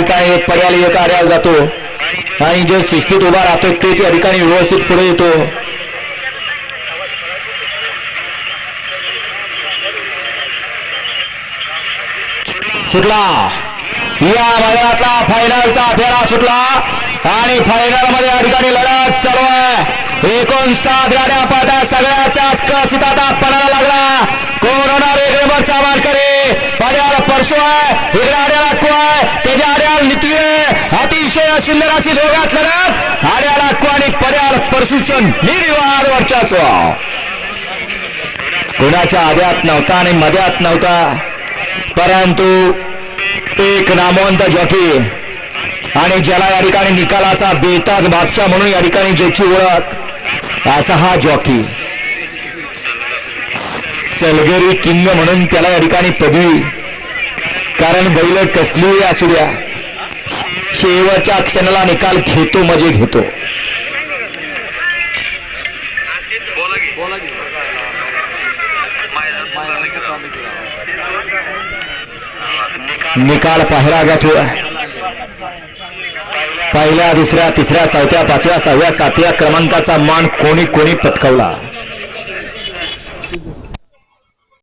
ठिकाणी एक पर्याय एक जातो. आणि जे शिस्तीत उभा राहतो तेच या ठिकाणी व्यवस्थित पुढे येतो. सुटला. या मैदानातला फायनलचा फेरा सुटला. आणि फायनलमध्ये या ठिकाणी लढत चालू आहे. एकोणसाठ गाड्या पाहता सगळ्याच्याच कसित आता पडायला लागला. कोरोना होणार एक पर्याला परसू आहे. इकडे कोण अतिशय सुंदर अशी दोघात लढत. आड्याला को आणि पड्याला परसूचं निर्विवाद वर्चस्व कोणाच्या आद्यात नव्हता आणि मध्यात नव्हता. परंतु एक नामवंत जॉकी आणि ज्याला या ठिकाणी निकालाचा बेताज बादशाह म्हणून या ठिकाणी ज्याची ओळख असा हा जॉकी सलगरी किंग म्हणून त्याला या ठिकाणी पदवी. कारण बैल कसली असू द्या शेवटच्या क्षणाला निकाल घेतो म्हणजे घेतो. निकाल पाहिला जातो पहिल्या दुसऱ्या तिसऱ्या चौथ्या पाचव्या सहाव्या सातव्या क्रमांकाचा मान कोणी कोणी पटकवला?